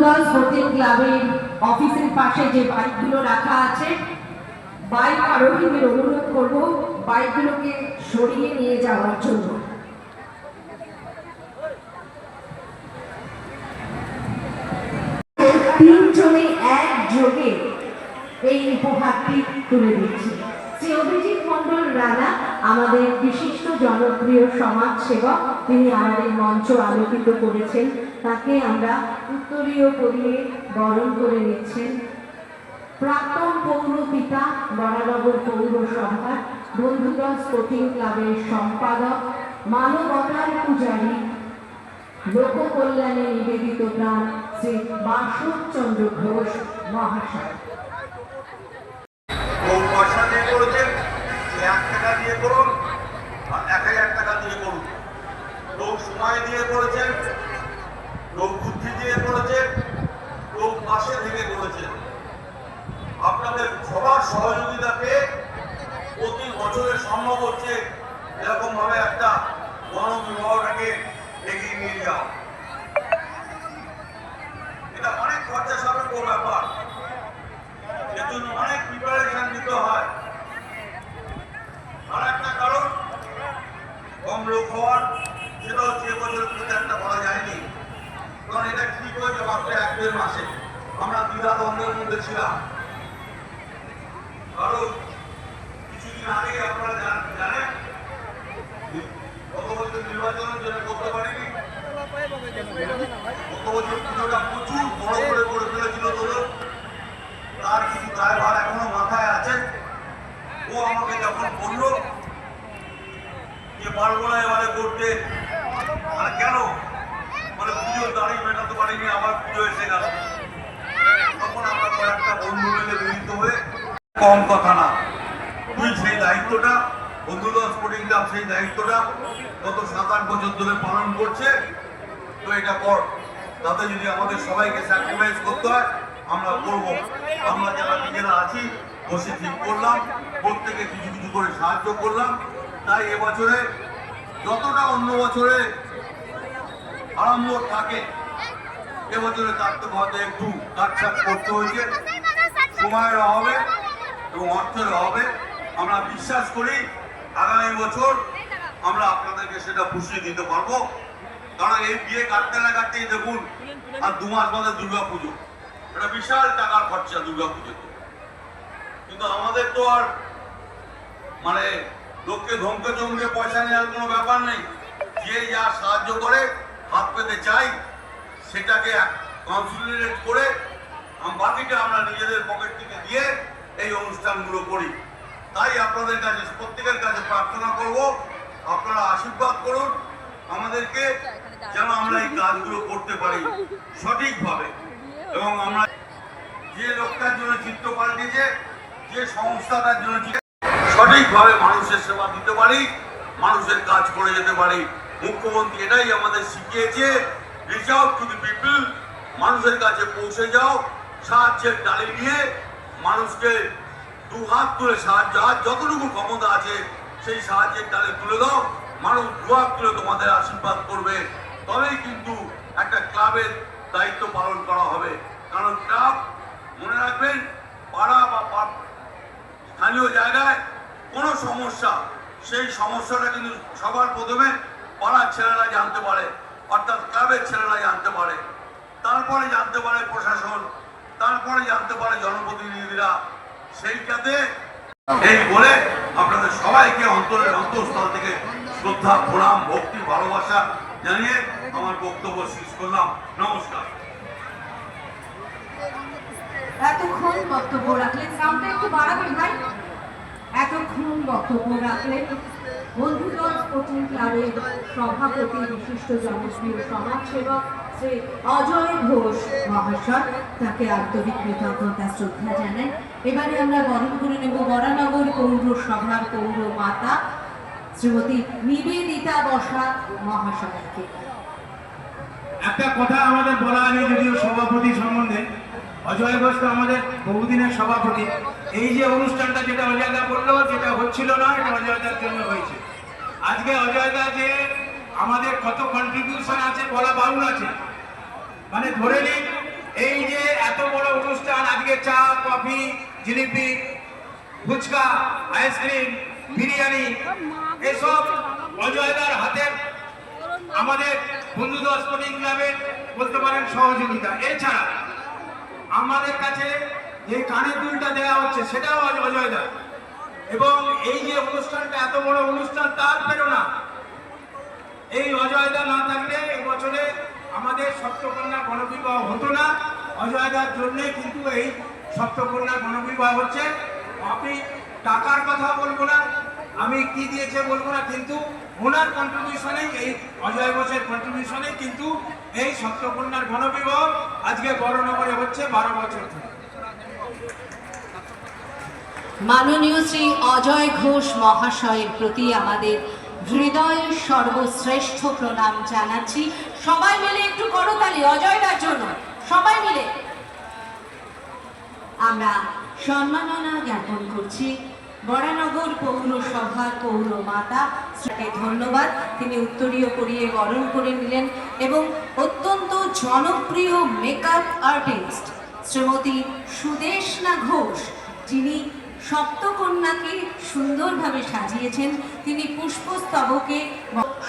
বন্ধুরা হোটেল ক্লাবের অফিসের পাশে যে বাইকগুলো রাখা আছে, বাইক আরোহীদের অনুরোধ করব বাইকগুলোকে সরিয়ে নিয়ে যাওয়ার জন্য তিনজনে একযোগে এই উপহারটি তুলে দিচ্ছে শ্রী অভিজিৎ মন্ডল রানা আমাদের বিশিষ্ট জনপ্রিয় সমাজ সেবক তিনি আমাদের মঞ্চ আলোকিত করেছেন। তাকে আমরা উত্তরীয় পরিয়ে বরণ করে নিচ্ছেন। প্রাক্তন পৌর পিতা বরানগর পৌরসভার বন্ধুগণ স্পোর্টিং ক্লাবের সম্পাদক, মানবতার পূজারী লোক কল্যাণে নিবেদিত প্রাণ শ্রী বাসুচন্দ্র ঘোষ মহাশয়। পয়সা দিয়ে করুন এক হাজার দিয়ে করুন। কেউ সময় দিয়ে করেছেন কেউ বুদ্ধি দিয়ে করেছেন কেউ পাশে থেকে করেছেন। আপনাদের সবার সহযোগিতা প্রতি বছরে সম্ভব হচ্ছে এরকম ভাবে একটা গণবিবাহটাকে এগিয়ে নিয়ে যাওয়া। এটা অনেক খরচা সাপেক্ষ ব্যাপার। এর জন্য অনেক প্রিপারেশন নিতে হয় আর একটা কারণ কম হওয়ার বলা যায়নি। কারণ এটা ঠিক হয়েছে মাত্র এক দেড় মাসে? আমরা দ্বিধা দ্বন্দ্বের মধ্যে ছিলাম। কারণ কিছুদিন আগে আপনারা জান- জানেন গত বছর নির্বাচনের জন্য করতে পারিনি গত বছর পুজোটা প্রচুর বড় করে করে ফেলেছিল তোদের তার কিছু দায়ভার এখনও মাথায় আছে ও আমাকে যখন বলল যে পারব না এবারে করতে আর কেন মানে পুজোর দাঁড়িয়ে মেটাতে পারিনি আবার পুজো এসে গেল তখন আমরা কয়েকটা বন্ধু মিলে মিলিত হয়ে কম কথা না তুই সেই দায়িত্বটা বন্ধুদল স্পোর্টিং ক্লাব সেই দায়িত্বটা গত সাত আট বছর ধরে পালন করছে তো এটা কর তাতে যদি আমাদের সবাইকে স্যাক্রিফাইস করতে হয়, আমরা করব। আমরা যারা নিজেরা আছি, বসে ঠিক করলাম, প্রত্যেকে কিছু কিছু করে সাহায্য করলাম। তাই এবছরে যতটা অন্য বছরে আরম্ভ থাকে, এবছরে তার তো হয়তো একটু কাটছাট করতে হয়েছে। সময়ের অভাবে এবং অর্থের অভাবে আমরা বিশ্বাস করি, আগামী বছর আমরা আপনাদেরকে সেটা পুষিয়ে দিতে পারব। কারণ এই বিয়ে কাটতে না কাটতেই দেখুন আর দু মাস বাদে দুর্গা পুজো এটা বিশাল টাকার খরচা দুর্গা পুজোতে কিন্তু আমাদের তো আর মানে লোককে ধমকে চমকে পয়সা নেওয়ার কোনো ব্যাপার নেই। যে যা সাহায্য করে হাত পেতে চাই সেটাকে কনসিডারেট করে বাকিটা আমরা নিজেদের পকেট থেকে দিয়ে এই অনুষ্ঠানগুলো করি। তাই আপনাদের কাছে প্রত্যেকের কাছে প্রার্থনা করব আপনারা আশীর্বাদ করুন আমাদেরকে যেন আমরা এই কাজগুলো করতে পারি সঠিকভাবে। এবং আমরা যে লোকটার জন্য চিত্র পাল্টেছে, যে সংস্থাটার জন্য সঠিকভাবে মানুষের সেবা দিতে পারি, মানুষের কাজ করে যেতে পারি। মুখ্যমন্ত্রী এটাই আমাদের শিখিয়েছে reach out to the people মানুষের কাছে পৌঁছে যাও, সাহায্যের ডালি নিয়ে মানুষকে দু হাত তুলে সাহায্য, আর যতটুকু ক্ষমতা আছে, সেই সাহায্যের ডালে তুলে দাও। মানুষ দু হাত তুলে তোমাদের আশীর্বাদ করবে। তবেই কিন্তু একটা ক্লাবের দায়িত্ব পালন করা হবে। কারণ ক্লাব, মনে রাখবেন, পাড়া বা স্থানীয় জায়গায় কোনো সমস্যা, সেই সমস্যাটা কিন্তু সবার প্রথমে পাড়ার ছেলেরা জানতে পারে, অর্থাৎ ক্লাবের ছেলেরা জানতে পারে। তারপরে জানতে পারে প্রশাসন, তারপরে জানতে পারে জনপ্রতিনিধিরা। সেইটাতে এই বলে আপনাদের সবাইকে অন্তরের অন্তঃস্থল থেকে শ্রদ্ধা, প্রণাম, ভক্তি, ভালোবাসা জানিয়ে আমার বক্তব্য শেষ করলাম। নমস্কার। এতক্ষণ বক্তব্য রাখলেন। সাউন্ডটা একটু বাড়াবেন ভাই। এতক্ষণ বক্তব্য রাখলেন। ক্লাবের সভাপতি, বিশিষ্ট জনপ্রিয় সমাজসেবক শ্রী অজয় ঘোষ মহাশয়, তাকে আন্তরিক কৃতজ্ঞতা শ্রদ্ধা জানাই। এবারে আমরা বরণ করে নেব বরানগর পৌরসভার পৌর মাতা শ্রীমতী নিবেদিতা বসা মহাশয়কে। একটা কথা আমাদের বলা আছে যদিও সভাপতি সম্বন্ধে, অজয় ঘোষ আমাদের বহুদিনের সভাপতি। এই যে অনুষ্ঠানটা যেটা অজয়দা বলল যেটা হচ্ছিল না, এটা অজয়দার জন্য হয়েছে। আজকে অজয়দা যে আমাদের কত কন্ট্রিবিউশন আছে বলা বাউল আছে। মানে ধরে নিন, এই যে এত বড় অনুষ্ঠান, আজকে চা, coffee, jalebi, fuchka ice cream biryani, এসব অজয়দার হাতের আমাদের বন্ধুদল স্পোর্টিং ক্লাবের বলতে পারেন সহযোগিতা। এছাড়া আমাদের কাছে যে কানের দুলটা দেওয়া হচ্ছে, সেটাও আজ অজয়দা এবং এই যে অনুষ্ঠানটা, এত বড় অনুষ্ঠান, তার প্রেরণা এই অজয়দা না থাকলে এবছরে বছরে আমাদের সপ্তকন্যা গণবিবাহ হতো না। অজয়দার জন্যে কিন্তু এই সপ্তকন্যা গণবিবাহ হচ্ছে। আমি টাকার কথা বলব না। আমি কি দিয়েছে বলব না, কিন্তু ওনার কন্ট্রিবিউশনে এই অজয় ঘোষের কন্ট্রিবিউশনে কিন্তু এই সপ্তকন্যার গণবিবাহ আজকে বড়নগরে হচ্ছে বারো বছর ধরে। মাননীয় শ্রী অজয় ঘোষ মহাশয়ের প্রতি আমাদের হৃদয়ের সর্বশ্রেষ্ঠ প্রণাম জানাচ্ছি। সবাই মিলে একটু করতালি অজয়দার জন্য। সবাই মিলে। আমরা সম্মাননা জ্ঞাপন করছি। বরানগর পৌরসভার পৌরমাতা শ্রীকে ধন্যবাদ। তিনি উত্তরীয় করিয়ে বরণ করে নিলেন এবং অত্যন্ত জনপ্রিয় মেকআপ আর্টিস্ট শ্রীমতী সুদেশনা ঘোষ, যিনি সপ্তকন্যাকে সুন্দরভাবে সাজিয়েছেন। তিনি পুষ্পস্তবকে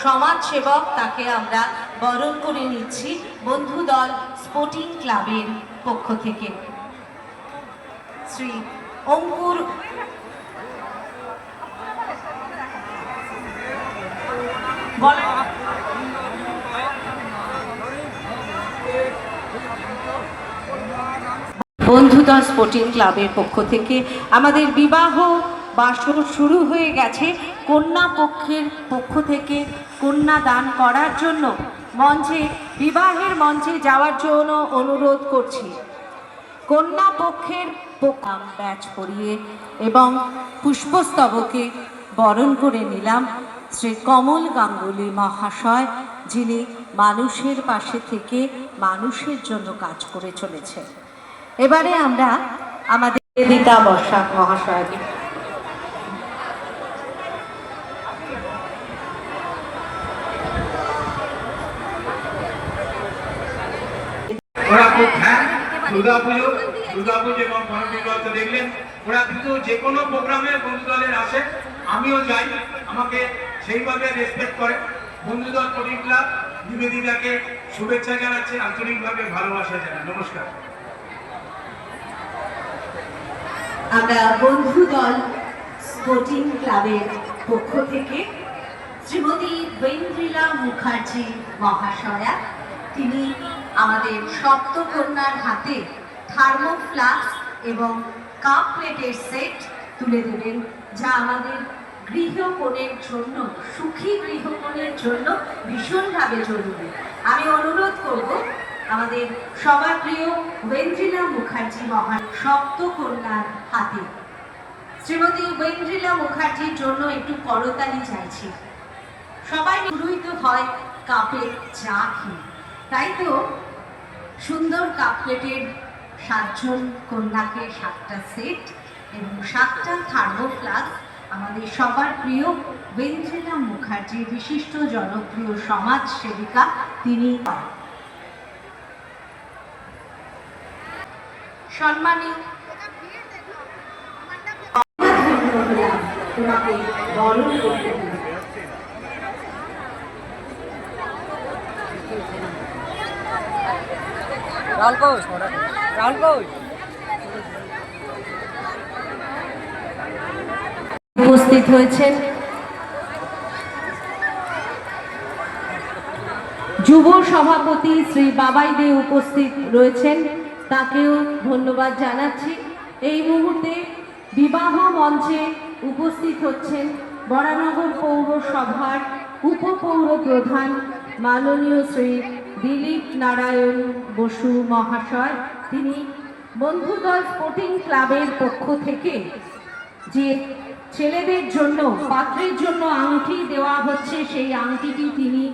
সমাজসেবক, তাকে আমরা বরণ করে নিচ্ছি বন্ধুদল স্পোর্টিং ক্লাবের পক্ষ থেকে। শ্রী অঙ্কুর বন্ধুদল স্পোর্টিং ক্লাবের পক্ষ থেকে আমাদের বিবাহ বাসর শুরু হয়ে গেছে। কন্যা পক্ষের পক্ষ থেকে কন্যা দান করার জন্য মঞ্চে, বিবাহের মঞ্চে যাওয়ার জন্য অনুরোধ করছি। কন্যা পক্ষের পোকাম ব্যাচ পরিয়ে এবং পুষ্পস্তবকে বরণ করে নিলাম শ্রী কমল গাঙ্গুলি মহাশয়, যিনি মানুষের পাশে থেকে মানুষের জন্য কাজ করে চলেছে। এবারে আমরা আমাদের দেবিকা বর্ষা মহাশয়কে গণবিবাহ দেখলেন। ওরা কিন্তু যে কোনো প্রোগ্রামে বন্ধুদলের আসে। আমিও যাই, আমাকে সেইভাবে রেসপেক্ট করে। বন্ধুদল ক্লাব নিবেদিতাকে শুভেচ্ছা জানাচ্ছে, আন্তরিকভাবে ভালোবাসা জানাই। নমস্কার। আমরা বন্ধুদল স্পোর্টিং ক্লাবের পক্ষ থেকে শ্রীমতী বেন্দ্রিলা মুখার্জি মহাশয়া, তিনি আমাদের সপ্তকন্যার হাতে থার্মোফ্লাক্স এবং কাপ প্লেটের সেট তুলে দেবেন, যা আমাদের গৃহকোণের জন্য, সুখী গৃহকোণের জন্য ভীষণভাবে জরুরি। আমি অনুরোধ করব আমাদের সবার প্রিয় ওয়েন্দ্রিলা মুখার্জি মহা সপ্তকন্যার হাতে। শ্রীমতী ওয়েন্দ্রিলা মুখার্জির জন্য একটু করতালি চাইছি। সবাই শুরুই তো হয় কাপে চা খেয়ে। তাই তো সুন্দর কাপ প্লেটের সাতজন কন্যাকে সাতটা সেট এবং সাতটা থার্মোফ্লাস্ক আমাদের সবার প্রিয় ওয়েন্দ্রিলা মুখার্জি, বিশিষ্ট জনপ্রিয় সমাজ সেবিকা, তিনি সম্মানীয় রাহুল ঘোষ রাহুল ঘোষ উপস্থিত হয়েছেন। যুব সভাপতি শ্রী বাবাই দে উপস্থিত রয়েছেন। তাকেও ধন্যবাদ জানাচ্ছি। এই মুহূর্তে বিবাহ মঞ্চে উপস্থিত হচ্ছেন বরানগর পৌরসভার উপপৌর প্রধান মাননীয় শ্রী দিলীপ নারায়ণ বসু মহাশয়। তিনি বন্ধুদল স্পোর্টিং ক্লাবের পক্ষ থেকে যে ছেলেদের জন্য, পাত্রের জন্য আংটি দেওয়া হচ্ছে, সেই আংটিটি তিনি,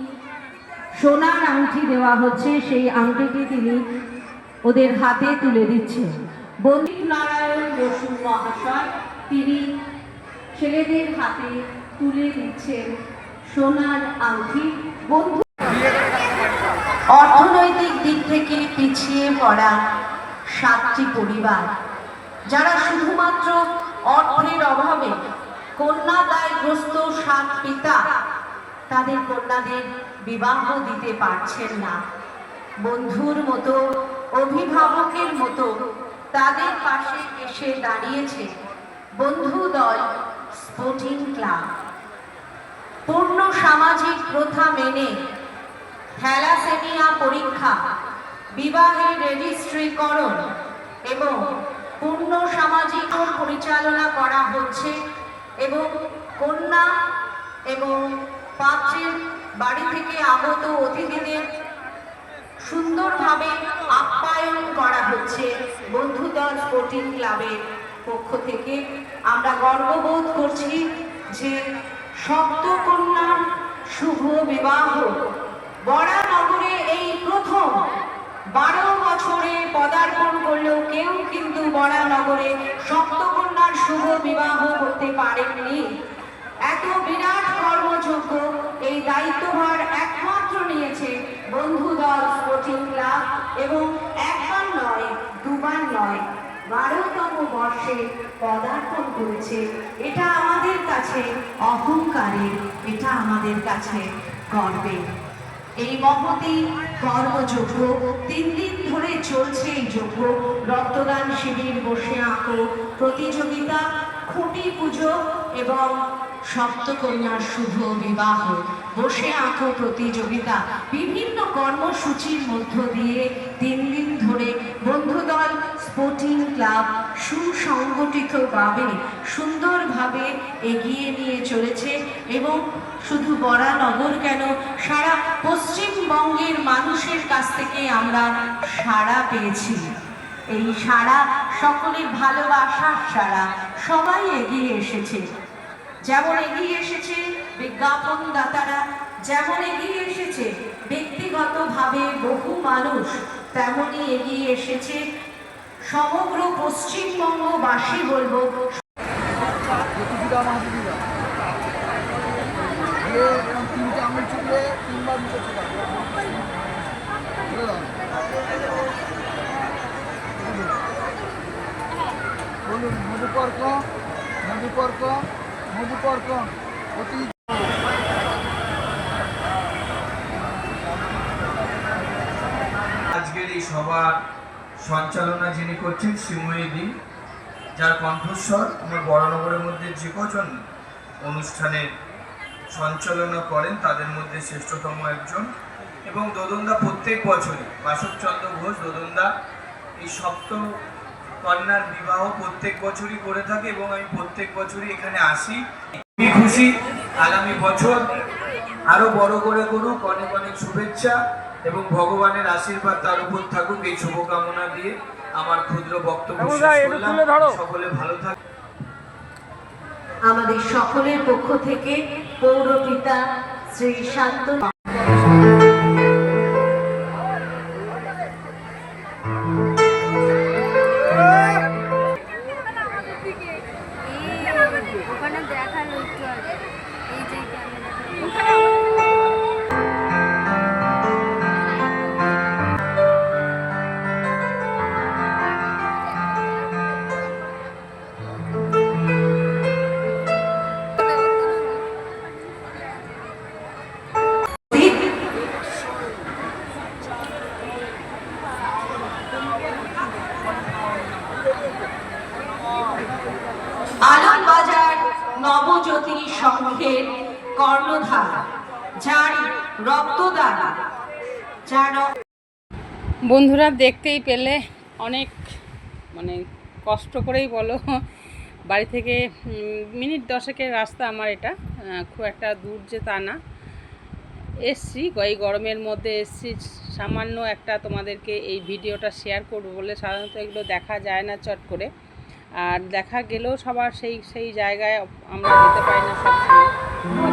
সোনার আংটি দেওয়া হচ্ছে, সেই আংটিটি তিনি ওদের হাতে তুলে দিচ্ছেন বন্দীপ নারায়ণ বসু মহাশয়, তিনি ছেলেদের হাতে তুলে দিচ্ছেন সোনার আংটি। বন্ধু, অর্থনৈতিক দিক থেকে পিছিয়ে পড়া সাতটি পরিবার, যারা শুধুমাত্র অর্থের অভাবে কন্যাদায়গ্রস্ত সাত পিতা তাদের কন্যাদের বিবাহ দিতে পারছেন না। বন্ধুর মতো, অভিভাবকের মতো তাদের পাশে এসে দাঁড়িয়েছে বন্ধু দল স্পোর্টিং ক্লাব। পূর্ণ সামাজিক প্রথা মেনে থ্যালাসেমিয়া পরীক্ষা, বিবাহের রেজিস্ট্রিকরণ এবং পূর্ণ সামাজিক পরিচালনা করা হচ্ছে এবং কন্যা এবং পাত্রের বাড়ি থেকে আগত অতিথিদের সুন্দরভাবে আপ্যায়ন করা হচ্ছে বন্ধুদল স্পোর্টিং ক্লাবের পক্ষ থেকে। আমরা গর্ববোধ করছি যে সপ্তকন্যার শুভ বিবাহ বরানগরে এই প্রথম বারো বছরে পদার্পণ করলেও কেউ কিন্তু বরানগরে সপ্তকন্যার শুভ বিবাহ করতে পারেননি। এত বিরাট কর্মযোগ্য এই দায়িত্বভার একমাত্র নিয়েছে বন্ধুদল স্পোর্টিং ক্লাব এবং একবার নয়, দুবার নয়, বারোতম বর্ষে পদার্পণ করেছে। এটা আমাদের কাছে অহংকারের, এটা আমাদের কাছে গর্বের। এই মহতি কর্মযজ্ঞ তিন দিন ধরে চলছে এই যজ্ঞ। রক্তদান শিবির বসে আঁকো। প্রতিযোগিতা, খুঁটি পুজো এবং সপ্তকন্যার শুভ বিবাহ। বসে আঁকো প্রতিযোগিতা। বিভিন্ন কর্মসূচির মধ্য দিয়ে তিন দিন ধরে বন্ধুদল, স্পোর্টিং ক্লাব, সুসংগঠিতভাবে সুন্দরভাবে এগিয়ে নিয়ে চলেছে এবং শুধু বরানগর কেন? সারা পশ্চিমবঙ্গের মানুষের কাছ থেকে আমরা সাড়া পেয়েছি। এই সাড়া সকলের ভালোবাসার সাড়া। সবাই এগিয়ে এসেছে। যেমন এগিয়ে এসেছে বিজ্ঞাপন দাতারা যেমন এগিয়ে এসেছে ব্যক্তিগতভাবে বহু মানুষ, তেমনই এগিয়ে এসেছে সমগ্র পশ্চিমবঙ্গবাসী বলব। দিয়ে এরকম তিনটে আঙুল চুপলে তিনবার মুখে ছিল বলুন মধুপর্ক আজকের এই সভার সঞ্চালনা যিনি করছেন, শ্রীময়ী দিন যার কণ্ঠস্বর আমার বড়নগরের মধ্যে যে কজন অনুষ্ঠানের সঞ্চালনা করেন তাদের মধ্যে শ্রেষ্ঠতম একজন। এবং দোদনদা প্রত্যেক বছরই বাসবচন্দ্র ঘোষ দোদনদা এই সপ্তম কন্যার বিবাহ প্রত্যেক বছরই করে থাকে এবং আমি প্রত্যেক বছরই এখানে আসি। খুবই খুশি আগামী বছর আরও বড় করে করুক অনেক অনেক শুভেচ্ছা এবং ভগবানের আশীর্বাদ তার উপর থাকুক। এই শুভকামনা দিয়ে আমার ক্ষুদ্র বক্তব্য সকলে ভালো থাকুন আমাদের সকলের পক্ষ থেকে পৌর পিতা শ্রী শান্ত বন্ধুরা দেখতেই পেলে অনেক মানে কষ্ট করেই বলো, বাড়ি থেকে মিনিট দশেকের রাস্তা আমার এটা খুব একটা দূর যে তা না। এসছি, এই গরমের মধ্যে এসছি, সামান্য একটা তোমাদেরকে এই ভিডিওটা শেয়ার করব বলে সাধারণত এগুলো দেখা যায় না চট করে। আর দেখা গেলেও সবার সেই সেই জায়গায় আমরা যেতে পারি না সবসময়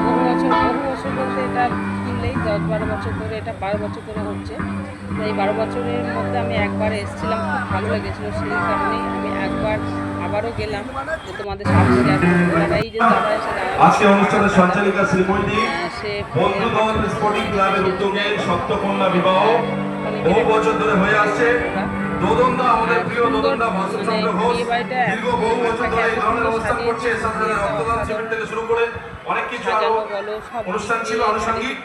বহু বছর বহু বছর বলতে এটা কিনলেই দশ বারো বছর ধরে এটা বারো বছর ধরে হচ্ছে। তো এই বারো বছরের মধ্যে আমি একবার এসেছিলাম খুব ভালো লেগেছিলো সেই কারণেই আমি একবার আবারও গেলাম যে তোমাদের দাদা এই যে দাদা এসে দাঁড়াল। আজকে অনুষ্ঠানের সঞ্চালিকা শ্রীময়ী সে বন্ধু স্পোর্টিং ক্লাবের উদ্যোগে সপ্তকন্যা বিবাহ বহু বছর ধরে হয়ে আসছে। দোদন্দা আমাদের প্রিয় দোদন্দা ভাস্করচন্দ্র ঘোষ দীর্ঘ বহু বছর ধরে এই ধরনের অবস্থান করছে এছাড়া রক্তদান শিবির থেকে শুরু করে অনেক কিছু সাজানো বলো সব অনুষ্ঠান ছিল আনুষঙ্গিক।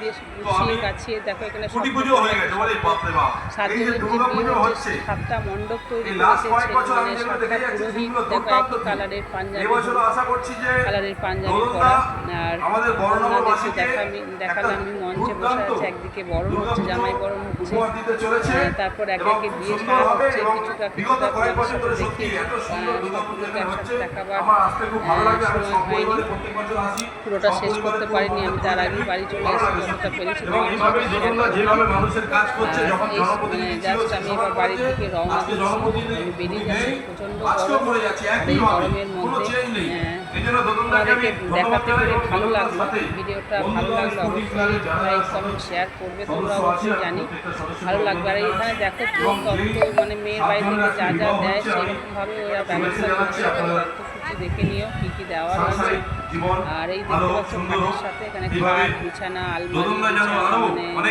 তো আমি গাছিয়ে দেখো এখানে কুটি পুজো হয়ে গেছে বলে বাপরে বাপ। এই যে দুর্গা পুজো হচ্ছে সাতটা মণ্ডপ তৈরি করেছে কয়েক বছর আমি মানে যেগুলো দেখে যাচ্ছি সেগুলো দুর্দান্ত কালারের পাঞ্জাবি। এবছর আশা করছি যে কালারের পাঞ্জাবি পরা আর আমাদের বড় নগরবাসীকে দেখালাম আমি মঞ্চে বসে আছে একদিকে বরণ হচ্ছে জামাই বরণ হচ্ছে। হ্যাঁ, তারপর একে একে বিয়ে সারা হচ্ছে কিছুটা বিগত কয়েক বছর ধরে সত্যি এত সুন্দর সবগুলোকে এখানে হচ্ছে। আমার আসতে খুব ভালো লাগে আমি সব পরিবারে প্রত্যেক বছর আসি। পুরোটা শেষ করতে পারিনি আমি তার আগে আগেই বাড়ি চলে এসেছি যতটা পেরেছি জনপ্রতিনিধি মানে আমি এবার বাড়ি থেকে রওনা দিচ্ছি। আমি বেরিয়ে যাচ্ছি, প্রচণ্ড গরম। এই গরমের মধ্যে, দেখাতে পেরে ভালো লাগল। ভিডিওটা ভালো লাগল অবশ্যই ক্লাবের লাইক কমেন্ট শেয়ার করবে তোমরা অবশ্যই জানি। ভালো লাগবে। আর এখানে দেখো এবং পুরো তত্ত্ব মানে মেয়ের বাড়ি থেকে যা যা দেয় রাখছি, আমি ওরা ব্যবস্থা করছে তথ্যসূচি দেখে নিও কি কি দেওয়া রয়েছে। আর এই দেখতে হোক, পাচ্ছ খাটের সাথে এখানে খাট বিছানা আলমারি মানে।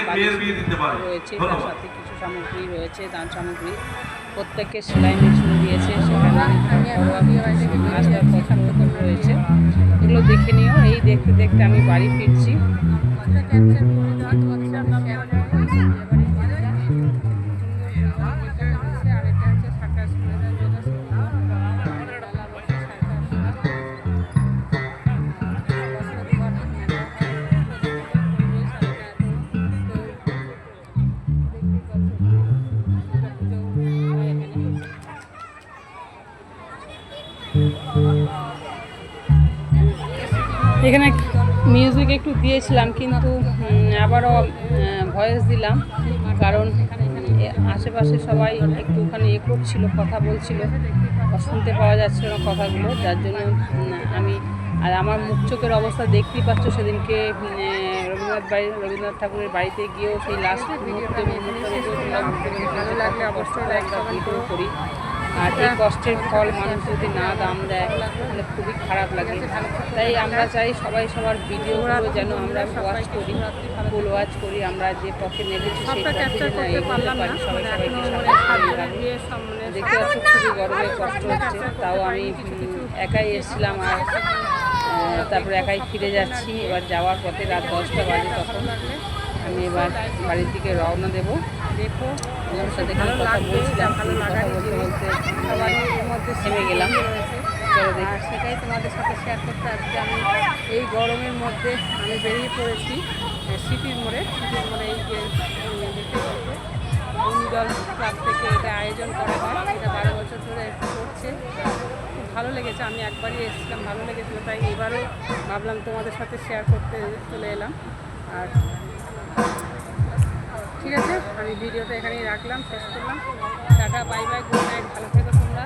রয়েছে তার সাথে কিছু সামগ্রী রয়েছে দান সামগ্রী। প্রত্যেককে সেলাই মেশিন দিয়েছে সেখানে আসবাবপত্র রয়েছে এগুলো দেখে নিও। এই দেখতে দেখতে আমি বাড়ি ফিরছি। এখানে মিউজিক একটু দিয়েছিলাম কিন্তু আবারও ভয়েস দিলাম। কারণ আশেপাশে সবাই একটুখানি এ করছিল কথা বলছিল শুনতে পাওয়া যাচ্ছিল না কথাগুলো। যার জন্য আমি আর আমার মুখ চোখের অবস্থা দেখতেই পাচ্ছ সেদিনকে রবীন্দ্রনাথ বাড়ি রবীন্দ্রনাথ ঠাকুরের বাড়িতে গিয়েও সেই লাস্ট মুহূর্তে ভালো লাগলে অবশ্যই ভিডিও করি। আর এই কষ্টের ফল মানুষ যদি না দাম দেয় তাহলে খুবই খারাপ লাগে। তাই আমরা চাই সবাই সবার ভিডিওগুলো যেন আমরা ওয়াচ করি ফুল ওয়াচ করি আমরা যে পথে নেমেছি সেই পথে যেন এগোতে পারি সবাই সবাইকে সাথে দেখতে পাচ্ছি খুবই গরমে কষ্ট হচ্ছে তাও আমি একাই এসেছিলাম আর তারপরে একাই ফিরে যাচ্ছি। এবার যাওয়ার পথে রাত দশটা বাজে তখন। আমি এবার বাড়ির দিকে রওনা দেবো। দেখো ওর সাথে একটু কথা বলছিলাম কথা বলতে এর মধ্যে থেমে গেলাম। দেখি। সেটাই তোমাদের সাথে শেয়ার করতে আজকে আমি এই গরমের মধ্যে আমি বেরিয়ে পড়েছি সিটির মোড়ে। সিটির মোড়ে এই যে দেখতে পাচ্ছ ক্লাব থেকে এটা আয়োজন করা হয়। এটা বারো বছর ধরে করছে খুব ভালো লেগেছে আমি একবারই এসেছিলাম ভালো লেগেছিল তাই এবারও ভাবলাম তোমাদের সাথে শেয়ার করতে চলে এলাম। আর ঠিক আছে? আমি ভিডিওটা এখানেই রাখলাম, শেষ করলাম। টাটা, বাই বাই গুড নাইট ভালো থেকো তোমরা।